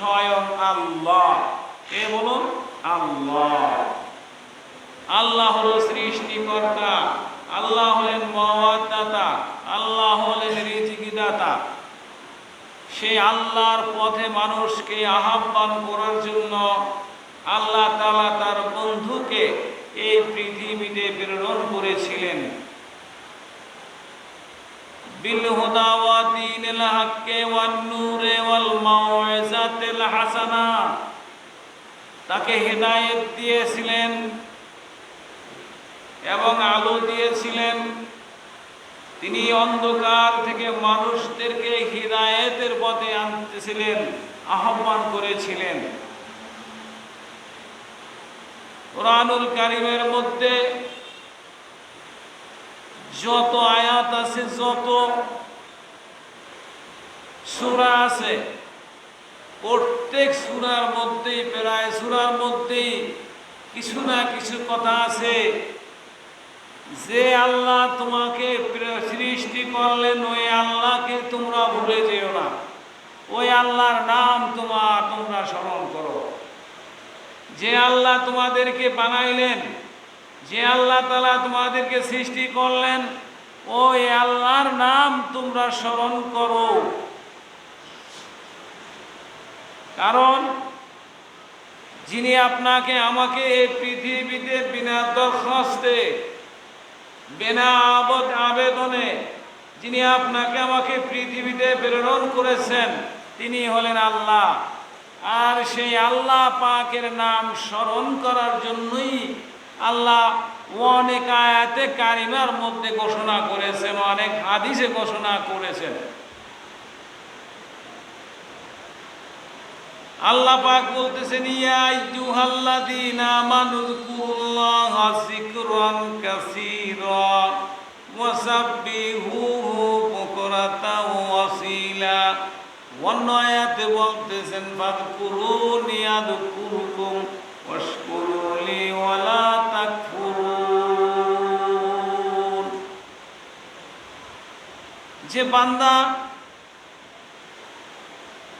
স্বয়ং আল্লাহ। কে বলুন? আল্লাহ। আল্লাহ হলো সৃষ্টিকর্তা, আল্লাহ হলেন মহাদাতা, আল্লাহ হলেন রিজিকিদাতা। সেই আল্লাহর পথে মানুষকে আহ্বান করার জন্য আল্লাহ তাআলা তার বন্ধুকে এই পৃথিবীতে প্রেরণ করেছিলেন। بالهدى ودين الحق والنور والموعظة الحسنة তাকে হেদায়েত দিয়েছিলেন এবং আলো দিয়েছিলেন তিনি অন্ধকার থেকে মানুষদেরকে হৃদায়তের পথে আনতেছিলেন আহ্বান করেছিলেন কোরআনুল কারিমের মধ্যে যত আয়াত আছে, যত সূরা আছে, প্রত্যেক সুরার মধ্যেই প্রায়, সুরার মধ্যেই কিছু না কিছু কথা আছে। যে আল্লাহ তোমাকে সৃষ্টি করলেন, ওই আল্লাহকে তোমরা ভুলে যেও না। ওই আল্লাহর নাম তোমার তোমরা স্মরণ করো। যে আল্লাহ তোমাদেরকে বানাইলেন যে আল্লাহ তালা তোমাদেরকে সৃষ্টি করলেন, ওই আল্লাহর নাম তোমরা স্মরণ করো। কারণ যিনি আপনাকে, আমাকে এই পৃথিবীতে বিনা দরখাস্তে, বিনা আবদ আবেদনে যিনি আপনাকে, আমাকে পৃথিবীতে প্রেরণ করেছেন, তিনি হলেন আল্লাহ। আর সেই আল্লাহ পাকের নাম স্মরণ করার জন্যই আল্লাহ অনেক আয়াতে কারিমার মধ্যে ঘোষণা করেছেন, অনেক হাদিসে ঘোষণা করেছেন। আল্লাহ পাক বলতেছেন, ইয়া আইয়ুহাল্লাযীনা আমানুযকুরুল্লাহা যিকরান কাসীরা ওয়াসাব্বিহুহু বুকরাতাও ওয়াসীলা। অন্য আয়াতে বলতেছেন ফাযকুরুনি আযকুরুকুম ওয়াশকুরুলি ওয়ালা যে বান্দা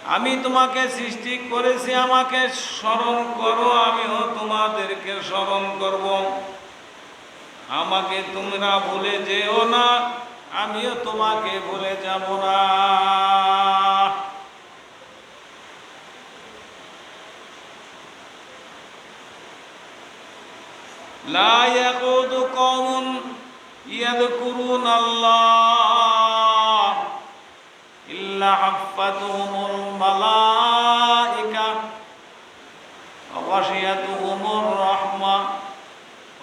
আমি তোমাকে সৃষ্টি করেছি আমাকে স্মরণ করো আমিও তোমাদেরকে স্মরণ করব আমাকে তোমরা ভুলে যেও না আমিও তোমাকে ভুলে যাব না لا يقود قوم يذكرون الله حفتهم الملائكة وغشيتهم الرحمة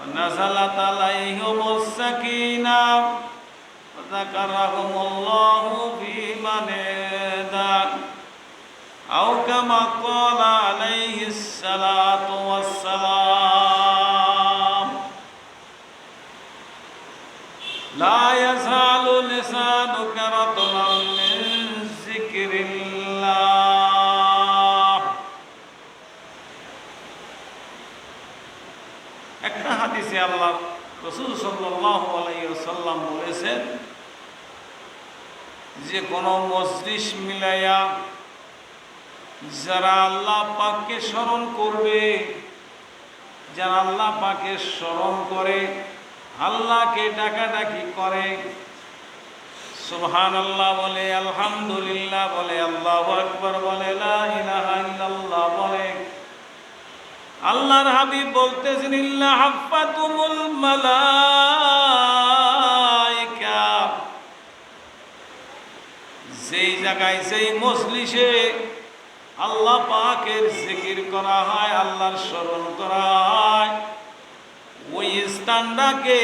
ونزلت عليهم السكينة وذكرهم الله في من أو كما قال عليه الصلاة والسلام. لا একটা হাদিসে আল্লাহ রসুল আলাইহি বলেছেন যে কোন মজলিস মিলাইয়া যারা আল্লাহ পাককে স্মরণ করবে, যারা আল্লাহ পাকে স্মরণ করে, আল্লাহকে ডাকাডাকি করে সুবহান আল্লাহ বলে, আলহামদুলিল্লাহ বলে, আল্লাহ আকবর বলে বলে আল্লাহর হাবিব বলতেছেন, ইল্লা হাফাতুমুল মালাইকা। যেই জায়গায় সেই মজলিসে আল্লাহ পাকের জিকির করা হয়, আল্লাহর স্মরণ করা হয়, ওই স্থানটাকে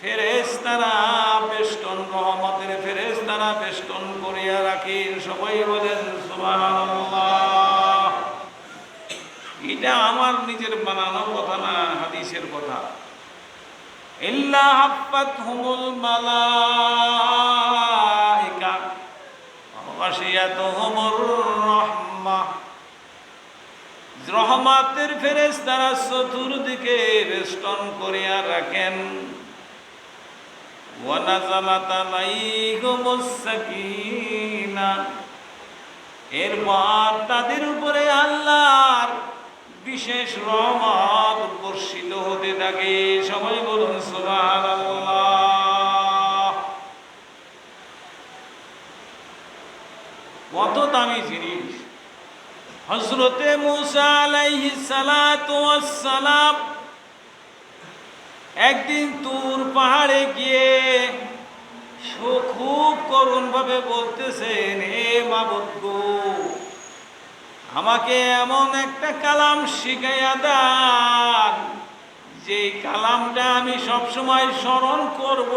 ফেরেস্তারা বেষ্টন, রহমতের ফেরেস্তারা বেষ্টন করিয়া রাখি সবাই বলেন, সুবহানাল্লাহ। এটা আমার নিজের বানানো কথা না, হাদিসের কথা। ইল্লা হাফাত হুমুল মালাইকা ওয়াশিয়াতুহুমুর রাহমাহ রহমাতের ফেরেস তারা চতুর্দিকে বেষ্টন করিয়া রাখেন। এরপর তাদের বিশেষ রহমত বর্ষিত হতে থাকে। সবাই বলুন, সুবহানাল্লাহ। কত দামি জিনিস। হজরতে মুসা ওয়াস সালাম একদিন তুর পাহাড়ে গিয়ে খুব করুণ ভাবে বলতেছেন, হে মাবদ্দ আমাকে এমন একটা কালাম শিখাইয়া দান। যে কালামটা আমি সবসময় স্মরণ করব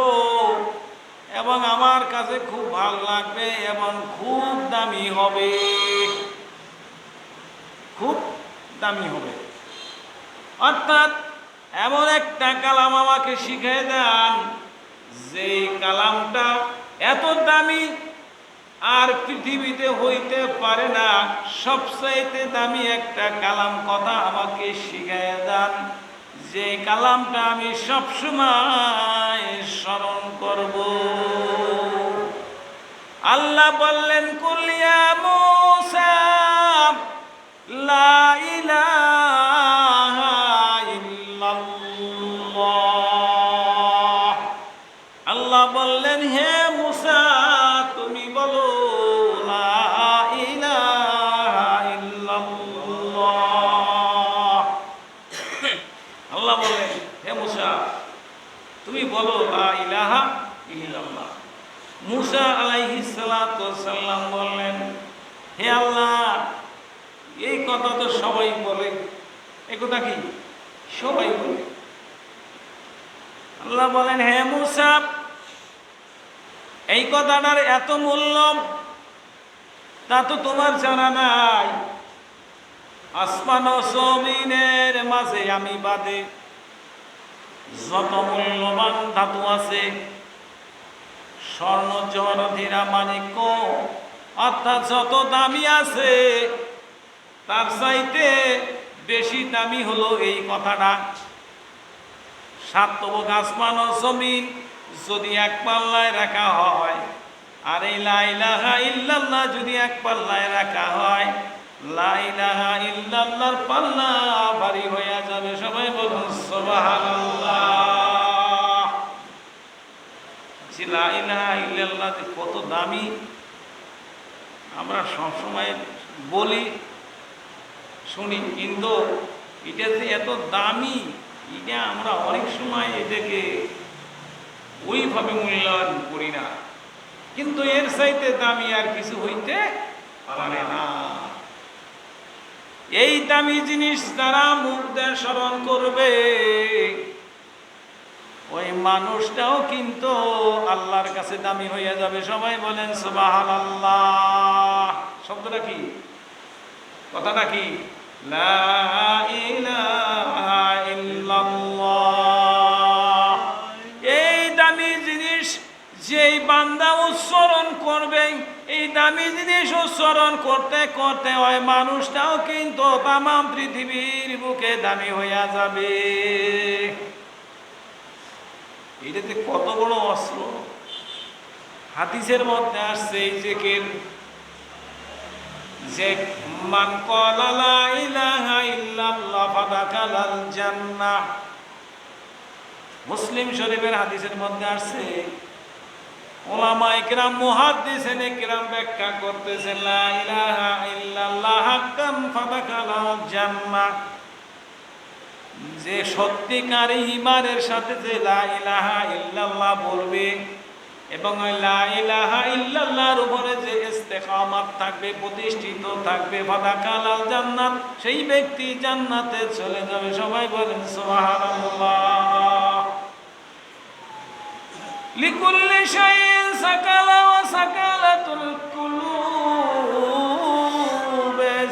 এবং আমার কাছে খুব ভালো লাগবে এবং খুব দামি হবে। খুব দামি হবে। অর্থাৎ এমন একটা কালাম আমাকে শিখিয়ে দেন যে কালামটা এত দামি আর পৃথিবীতে হইতে পারে না। সবচাইতে দামি একটা কালাম কথা আমাকে শিখাইয়া দেন। যে কালামটা আমি সবসময় স্মরণ করব। আল্লাহ বললেন কুলিয়া মোসা, লা কথাটার এত মূল্য, তা তো তোমার জানা নাই। আসমান জমিনের মাঝে আমি বাদে, যত মূল্যবান ধাতু আছে, স্বর্ণ জহর ধীরা অর্থাৎ যত দামি আছে, তার চাইতে বেশি দামি হলো এই কথাটা। সাতবক আসমান জমিন যদি এক পাল্লায় রাখা হয় আর এই লাইলাহা ইল্লাল্লাহ যদি এক পাল্লায় রাখা হয় লাইলাহা ইল্লাল্লাহর পাল্লা ভারী হইয়া যাবে। সবাই বলুন, সুবহানাল্লাহ। লাইলাহা ইল্লাল্লাহ কত দামি, আমরা সবসময় বলি, শুনি, কিন্তু এটা যে এত দামি, এটা আমরা অনেক সময় এটাকে ওইভাবে মূল্যায়ন করি না। কিন্তু এর চাইতে দামি আর কিছু হইতে পারে না। এই দামি জিনিস দ্বারা মুখ দিয়ে স্মরণ করবে। ওই মানুষটাও কিন্তু আল্লাহর কাছে দামি হইয়া যাবে। সবাই বলেন সুবাহান আল্লাহ শব্দটা কি? কথাটা কি? লা ইলাহা ইল্লাল্লাহ। করবে এই দামি জিনিস উচ্চারণ করতে করতে হয় মানুষটাও কিন্তু তাম পৃথিবীর বুকে দামি হইয়া যাবে। এটাতে কত বড় অস্ত্র। হাদিসের মধ্যে আসছে এই জেকের যে মান ক্বালা লা ইলাহা ইল্লাল্লাহ মুসলিম শরীফের হাদিসের মধ্যে আসছে ওলামা ইকরাম ইকরাম ব্যাখ্যা করতেছেন লা ইলাহা ইল্লাল্লাহ হাক্কান ফাদাখালাল জান্নাহ যে সত্যিকারী ইমানের সাথে যে লা ইলাহা ইল্লাল্লাহ বলবে এবং ওই লা ইলাহা ইল্লাল্লাহর উপরে যে ইস্তেকামাত থাকবে, প্রতিষ্ঠিত থাকবে ফাদাকালাল জান্নাত, সেই ব্যক্তি জান্নাতে চলে যাবে। সবাই বলেন সুবহানাল্লাহ। লিকুল্লি শাইইন সাকালা ওয়া সাকালাতুল কুলুব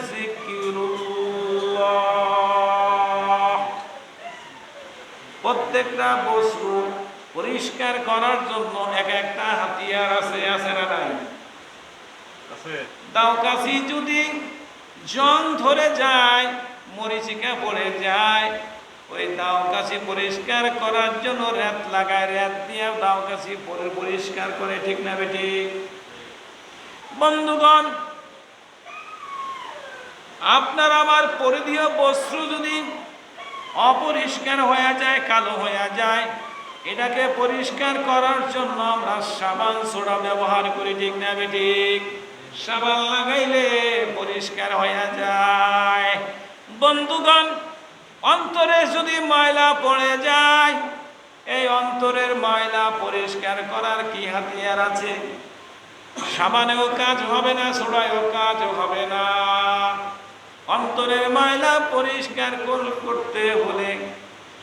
যিকরুল্লাহ। প্রত্যেকটা বস্তু পরিষ্কার করার জন্য এক একটা হাতিয়ার আছে আছে না নাই? আছে। দাও কাশি যদি জং ধরে যায় মরিচিকা পড়ে যায় ওই দাও কাশি পরিষ্কার করার জন্য র্যাত লাগায় র্যাত দিয়ে দাও কাশি পরে, পরিষ্কার করে, ঠিক না বেটি? বন্ধুগণ, আপনার আমার পরিধীয় বস্ত্র যদি অপরিষ্কার হয়ে যায়, কালো হয়ে যায়, এটাকে পরিষ্কার করার জন্য আমরা সাবান, সোডা ব্যবহার করি, ঠিক না বেঠিক সাবান লাগাইলে পরিষ্কার হয়ে যায়। বন্ধুগণ অন্তরে যদি ময়লা পড়ে যায়, এই অন্তরের ময়লা পরিষ্কার করার কি হাতিয়ার আছে? সাবানেও কাজ হবে না, সোডায়ও কাজ হবে না। অন্তরের ময়লা পরিষ্কার কর- করতে হলে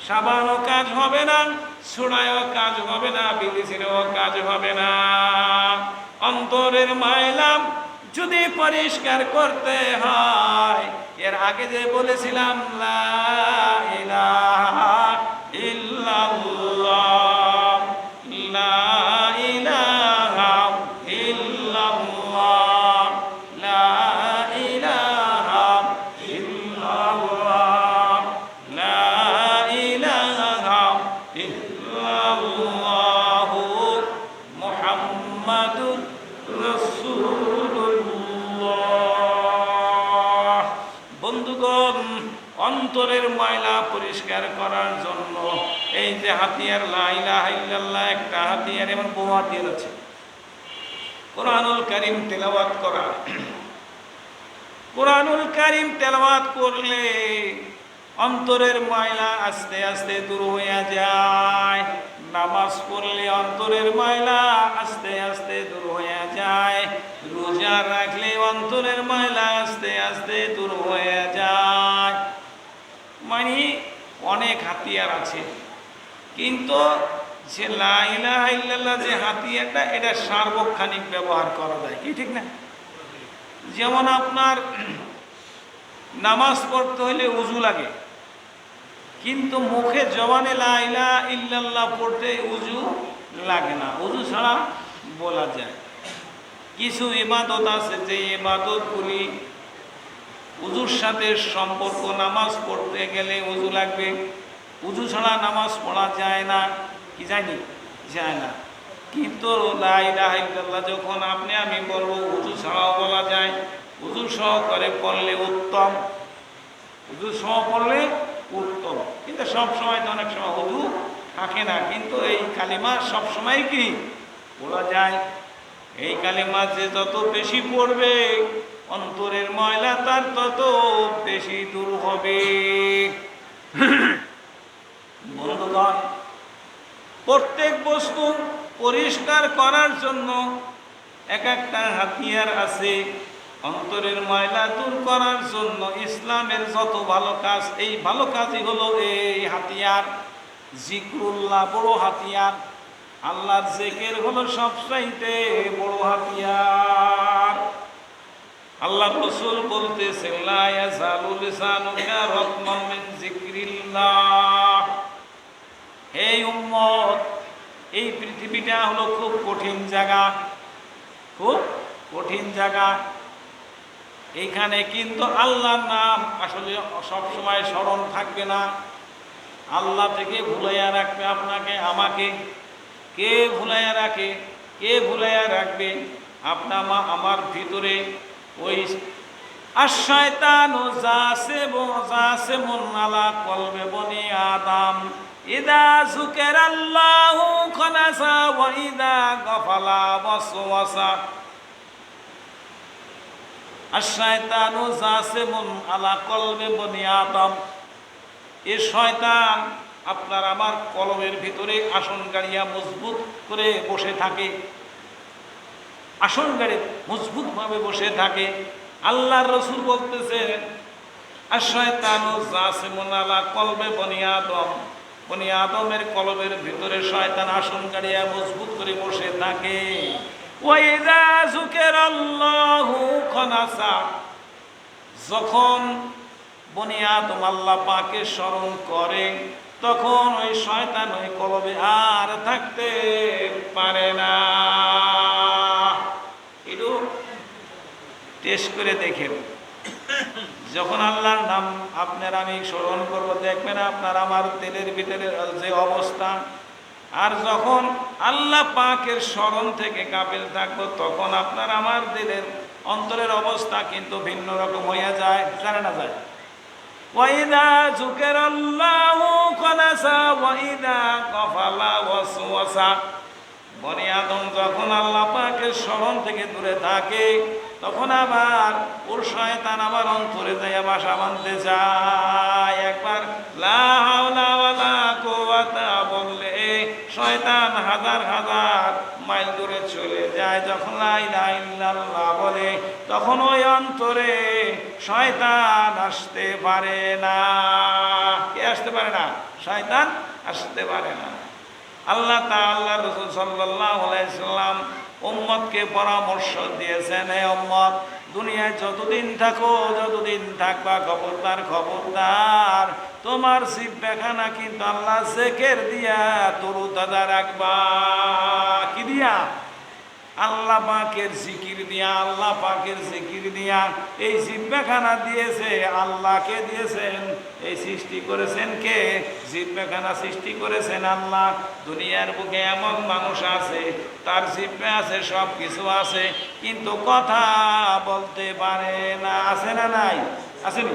সাবানও কাজ হবে না, সোডায়ও কাজ হবে না, বিলিসিরও কাজ হবে না। অন্তরের ময়লা যদি পরিষ্কার করতে হয় এর আগে যে বলেছিলাম লা ইলাহা হাতিয়ার লাইলা একটা হাতিয়ার এমন বহু হাতিয়ার আছে কোরআনুল কারিম তেলাওয়াত করা। কোরআনুল কারিম তেলাওয়াত করলে অন্তরের ময়লা আস্তে আস্তে দূর হয়ে যায়। নামাজ পড়লে অন্তরের ময়লা আস্তে আস্তে দূর হয়ে যায়। রোজা রাখলে অন্তরের ময়লা আস্তে আস্তে দূর হয়ে যায়। মানে অনেক হাতিয়ার আছে। কিন্তু যে লাইলা যে হাতিয়ারটা এটা সার্বক্ষণিক ব্যবহার করা যায়, কি ঠিক না? যেমন আপনার নামাজ পড়তে হলে উজু লাগে, কিন্তু মুখে জবানে লাইলা ইল্লাল্লাহ পড়তে উজু লাগে না, উজু ছাড়া বলা যায়। কিছু ইবাদত আছে, যে ইবাদতগুলি উজুর সাথে সম্পর্ক, নামাজ পড়তে গেলে উজু লাগবে উজু ছাড়া নামাজ পড়া যায় না। কি জানি? যায় না। কিন্তু যখন আপনি, আমি বলব উজু ছাড়াও বলা যায়। উজু সহকারে পড়লে উত্তম। উজু সহ পড়লে উত্তম। কিন্তু সব সময় তো অনেক সময় উজু থাকে না। কিন্তু এই কালিমা সব সময় কি বলা যায়? এই কালিমা যে যত বেশি পড়বে, অন্তরের ময়লা তার তত বেশি দূর হবে। বন্ধুগণ প্রত্যেক বস্তু পরিষ্কার করার জন্য এক একটা হাতিয়ার আছে। অন্তরের ময়লা দূর করার জন্য ইসলামের যত ভালো কাজ, এই ভালো কাজই হলো এই হাতিয়ার। জিক্রুল্লাহ বড় হাতিয়ার। আল্লাহর জেকের হলো সবচাইতে বড় হাতিয়ার। আল্লাহ রসুল বলতেছেন, লা ইয়াজালু লিসানুকা রত্মান মিন জিক্রিল্লাহ। হে উম্মত, এই পৃথিবীটা হলো খুব কঠিন জায়গা। খুব কঠিন জায়গা। এইখানে কিন্তু আল্লাহর নাম আসলে সব সময় স্মরণ থাকবে না। আল্লাহ থেকে ভুলাইয়া রাখবে আপনাকে, আমাকে। কে ভুলাইয়া রাখে? কে ভুলাইয়া রাখবে? আপনার মা আমার ভিতরে ওই আশায়তানু জাসিবু জাসিমুন আলা কলবে বনি আদম। ইদা যুকিরাল্লাহু খানাসা ওয়া ইদা গাফালা ওয়াসওয়াসা। আশায়তানু জাসিমুন আলা কলবে বনি আদম। এ শয়তান আপনার আমার কলমের ভিতরে আসন গাড়িয়া মজবুত করে বসে থাকে। আসন গাড়ি মজবুতভাবে বসে থাকে। আল্লাহর রসুল বলতেছে আর শয়তানু জাসিমুন আলা কলবে বনি আদম। বনি আদমের কলবের ভিতরে শয়তান আসন গাড়িয়া মজবুত করে বসে থাকে। যখন বনি আদম আল্লাহ পাকে স্মরণ করে, তখন ওই শয়তান ওই কলবে আর থাকতে পারে না। টেস্ট করে দেখেন। যখন আল্লাহর নাম আপনার আমি স্মরণ করব, দেখবেন আপনার আমার তেলের ভিতরে যে অবস্থা। আর যখন আল্লাহ পাকের স্মরণ থেকে কাবিল থাকব, তখন আপনার আমার দিলের অন্তরের অবস্থা কিন্তু ভিন্ন রকম হইয়া যায়, জানে না যায়। ওয়াইদা ঝুকের আল্লাহ কফালা বনি আদম যখন আল্লাহ পাকের স্মরণ থেকে দূরে থাকে, তখন আবার ওর শয়তান আবার অন্তরে যাইয়া বাসা বাঁধতে যায়। একবার, লা হাওলা ওয়ালা বললে, শয়তান হাজার হাজার মাইল দূরে চলে যায়। যখন লা ইলাহা বলে, তখন ওই অন্তরে শয়তান আসতে পারে না। কে আসতে পারে না? শয়তান আসতে পারে না। আল্লাহ তাআলা রসুল সাল্লাম উম্মতকে পরামর্শ দিয়েছেন, হে উম্মত, দুনিয়ায় যতদিন থাকো, যতদিন থাকবা খবরদার খবরদার। তোমার শিব বেখানা কিন্তু আল্লাহ জেকের দিয়া, তরু দাদা রাখবা। কি দিয়া? আল্লাহ পাকের জিকির দিয়া আল্লাহ পাকের জিকির দিয়া এই জিব্বাখানা দিয়েছে, আল্লাহকে দিয়েছেন। এই সৃষ্টি করেছেন কে? জিব্বাখানা সৃষ্টি করেছেন আল্লাহ। দুনিয়ার বুকে এমন মানুষ আছে, তার জিব্বে আছে সব কিছু আছে, কিন্তু কথা বলতে পারে না। আছে না নাই? আসেনি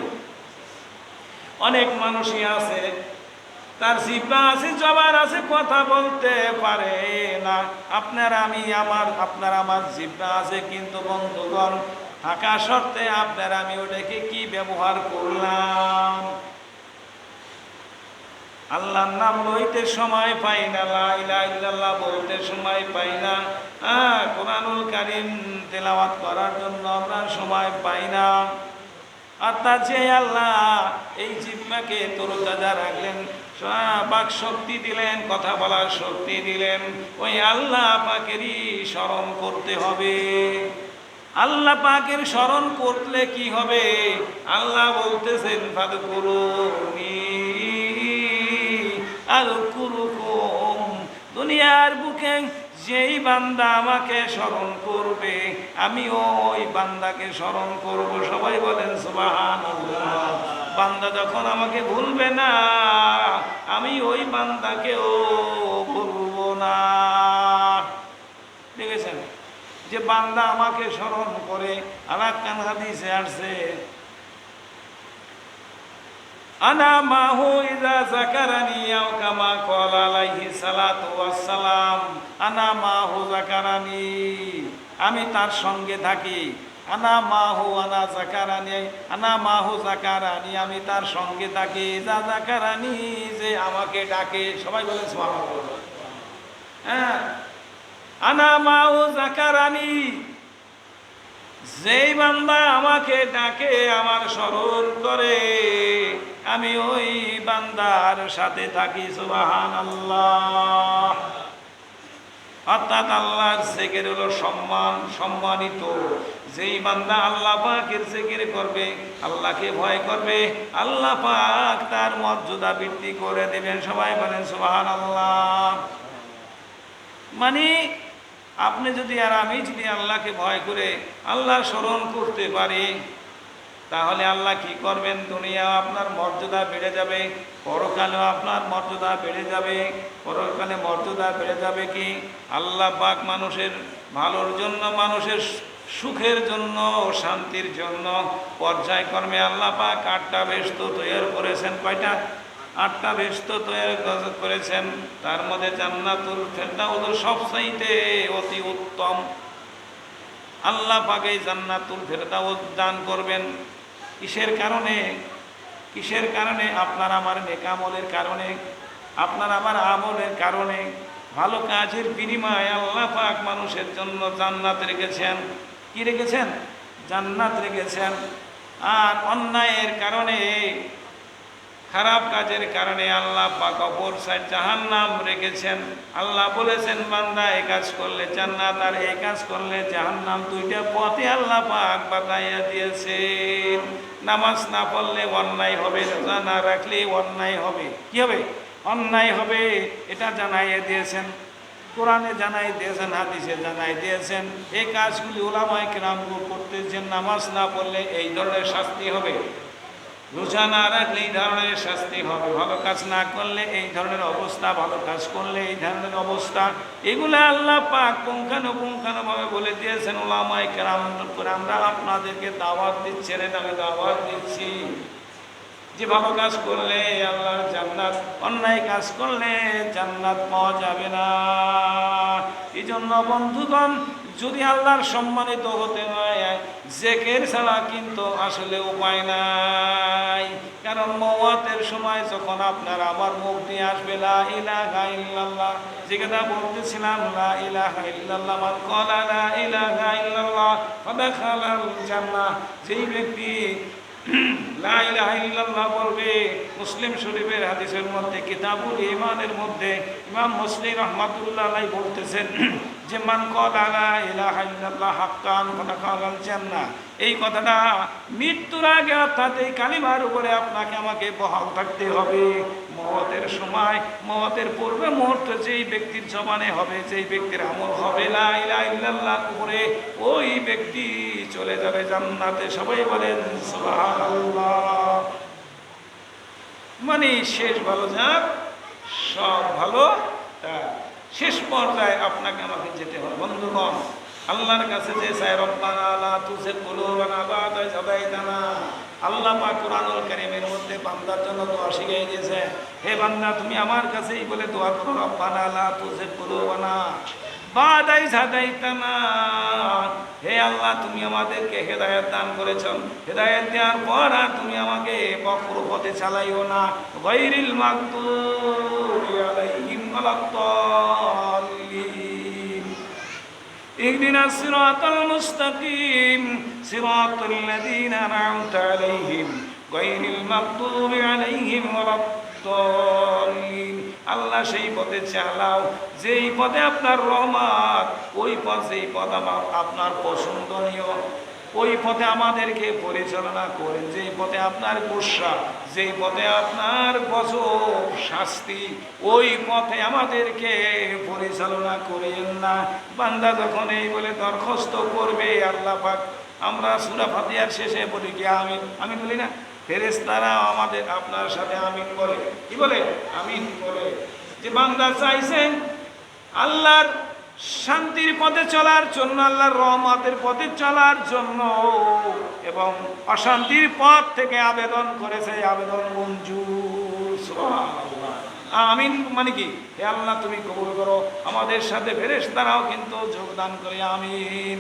অনেক মানুষই আছে তার জিব্বা আছে জবান আছে কথা বলতে পারে না। আপনার আমি, আমার, আপনার আমার জিব্বা আছে, কিন্তু বন্ধুগণ, থাকা সত্ত্বে আপনার আমি ওটাকে কি ব্যবহার করলাম? আল্লাহর নাম লইতে সময় পাই না, লা ইলাহা ইল্লাল্লাহ বলতে সময় পাই না। হ্যাঁ কোরআনুল কারিম তেলাওয়াত করার জন্য আমরা সময় পাই না। আর তা যে আল্লাহ এই জিব্বাকে তরুতাজা রাখলেন। বাক শক্তি দিলেন, কথা বলার শক্তি দিলেন। ওই আল্লাহ পাকেরই স্মরণ করতে হবে। আল্লাহ পাকের স্মরণ করলে কি হবে? আল্লাহ বলতেছেন কুরুকুম দুনিয়ার বুকে যেই বান্দা আমাকে স্মরণ করবে, আমি ওই বান্দাকে স্মরণ করব। সবাই বলেন সুবাহান বান্দা যখন আমাকে ভুলবে না, আমি ওই বান্দাকেও ভুলবো না। দেখেছেন? যে বান্দা আমাকে স্মরণ করে, আলাক্কান হাদিসে আসছে আনা মাহু ইদা জাকারানি আও কামা কল আলাইহি সালাতু ওয়াসসালাম। আনা মাহু জাকারানি আমি তার সঙ্গে থাকি। আনা মাহু আনা জাকারানি আনা মাহু জাকারানি আমি তার সঙ্গে থাকি। যা জাকারানি যে আমাকে ডাকে। সবাই বলে সুবহানাল্লাহ। হ্যাঁ। আনা মাহু জাকারানি যেই বান্দা আমাকে ডাকে, আমার স্মরণ করে। আমি ওই বান্দার সাথে থাকি সুবাহান আল্লাহ অর্থাৎ আল্লাহর জেকের হলো সম্মান, সম্মানিত। যেই বান্দা আল্লাহ পাকের জেকের করবে, আল্লাহকে ভয় করবে, আল্লাহ পাক তার মর্যাদা বৃদ্ধি করে দেবেন। সবাই বলেন সুবাহান আল্লাহ মানে আপনি যদি আর আমি যদি আল্লাহকে ভয় করে আল্লাহ স্মরণ করতে পারি তাহলে আল্লাহ কি করবেন? দুনিয়া আপনার মর্যাদা বেড়ে যাবে। পরকালেও আপনার মর্যাদা বেড়ে যাবে। পরকালে মর্যাদা বেড়ে যাবে কি? আল্লাহ পাক মানুষের ভালোর জন্য, মানুষের সুখের জন্য ও শান্তির জন্য পর্যায়ক্রমে আল্লাহ পাক আটটা বেশ তো তৈরি করেছেন। কয়টা? আটটা বেষ্ট তৈরি করেছেন। তার মধ্যে জান্নাতুল ফেরদাউস সবচাইতে অতি উত্তম আল্লাহ পাকে জান্নাতুল ফেরদাউস দান করবেন। কিসের কারণে? কিসের কারণে? আপনার আমার নেকামলের কারণে, আপনার আমার আমলের কারণে। ভালো কাজের বিনিময়ে আল্লাহ পাক মানুষের জন্য জান্নাত রেখেছেন। কি রেখেছেন? জান্নাত রেখেছেন। আর অন্যায়ের কারণে খারাপ কাজের কারণে আল্লাহ পাক অপর সাইড জাহান নাম রেখেছেন। আল্লাহ বলেছেন, বান্দা, এই কাজ করলে জান্নাত, আর এই কাজ করলে জাহান নাম দুইটা পথে আল্লাহ পাক বাতাইয়া দিয়েছেন। নামাজ না পড়লে অন্যায় হবে, রোজা না রাখলে অন্যায় হবে। কি হবে? অন্যায় হবে, এটা জানাইয়া দিয়েছেন। কোরআনে জানাই দিয়েছেন, হাদিসে জানাই দিয়েছেন, এই কাজগুলি ওলামায় কেরাম করতেছেন। নামাজ না পড়লে এই ধরনের শাস্তি হবে। রোজা না রাখলে এই ধরনের শাস্তি হবে। ভালো কাজ না করলে, এই ধরনের অবস্থা, ভালো কাজ করলে এই ধরনের অবস্থা। এগুলো আল্লাহ পাক পুঙ্খানুপুঙ্খানুভাবে বলে দিয়েছেন। ওলামায় কেরাম করে আমরা আপনাদেরকে দাওয়াত দিচ্ছি রে আমি দাওয়াত দিচ্ছি। যে ভালো কাজ করলে আল্লাহর জান্নাত, অন্যায় কাজ করলে জান্নাত পাওয়া যাবে না। এই জন্য বন্ধুগণ, যদি আল্লাহর সম্মানিত হতে হয়, জেকের ছাড়া কিন্তু আসলে উপায় নাই। কারণ মওয়াতের সময় যখন আপনার আমার মুখ দিয়ে আসবে, লা ইলাহা ইল্লাল্লাহ যে কথা বলতেছিলাম, লা ইলাহা ইল্লাল্লাহ মান ক্বালা লা ইলাহা ইল্লাল্লাহ ফাদাখালাল জান্নাহ যেই ব্যক্তি মুসলিম শরীফের হাদিসের মধ্যে কিতাবুল ইমানের মধ্যে ইমাম মুসলিম রহমাতুল্লাহ বলতেছেন যে মান জান্নাহ, এই কথাটা মৃত্যুর আগে অর্থাৎ এই কালিমার উপরে আপনাকে আমাকে বহাল থাকতে হবে। মহতের সময় মহতের পূর্বে মুহূর্ত যেই ব্যক্তির জমানে হবে, যেই ব্যক্তির আমল হবে, লা ইলাহা ইল্লাল্লাহ উপরে ওই ব্যক্তি চলে যাবে জান্নাতে। সবাই বলেন মানে শেষ ভালো যাক, সব ভালো। তা শেষ পর্যায়ে আপনাকে আমাকে যেতে হবে বন্ধুগণ, আল্লাহর কাছে যে চায় রব্বানা লা তুসিগ কুলুবানা বা'দা হাদাইতানা আল্লাহ পাক কোরআনুল কারীমের মধ্যে বান্দার জন্য দোয়া শিখিয়ে দিয়েছে। হে বান্দা, তুমি আমার কাছেই বলে দোয়া করো, রব্বানা লা তুসিগ কুলুবানা বা'দা ইয হাদাইতানা হে আল্লাহ, তুমি আমাদেরকে হেদায়েত দান করেছ। হেদায়েত দেওয়ার পর আর তুমি আমাকে বক্র পথে চালাইও না। গায়রিল মাগদুবি আলাইহিম ওয়ালাদ-দাল্লিন اهدنا الصراط المستقيم صراط الذين أنعمت عليهم غير المغضوب عليهم ولا الضالين আল্লাহ সেই পথে চালাও যেই পথে আপনার রহমত ওই পথ যেই পথ আমার আপনার পছন্দনীয় ওই পথে আমাদেরকে পরিচালনা করেন, যেই পথে আপনার গুসা, যেই পথে আপনার গজব, শাস্তি, ওই পথে আমাদেরকে পরিচালনা করেন না। বান্দা যখন এই বলে দরখাস্ত করবে, আল্লাহ পাক, আমরা সুরা ফাতিহার শেষে বলি কি, আমিন আমি বলি না? ফেরেস তারা আমাদের আপনার সাথে আমিন বলে। কি বলে? আমিন বলে। যে বান্দা চাইছেন আল্লাহর শান্তির পথে চলার জন্য, আল্লাহর রহমতের পথে চলার জন্য এবং অশান্তির পথ থেকে আবেদন করেছে আবেদন মঞ্জুর। আমিন মানে কি? হে আল্লাহ, তুমি কবুল করো। আমাদের সাথে ফেরেস তারাও কিন্তু যোগদান করে, আমিন।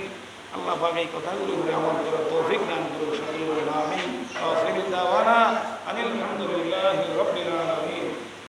আল্লাহ পাক এই কথাগুলো আমল করো তৌফিক দান করো সকলে আমিন।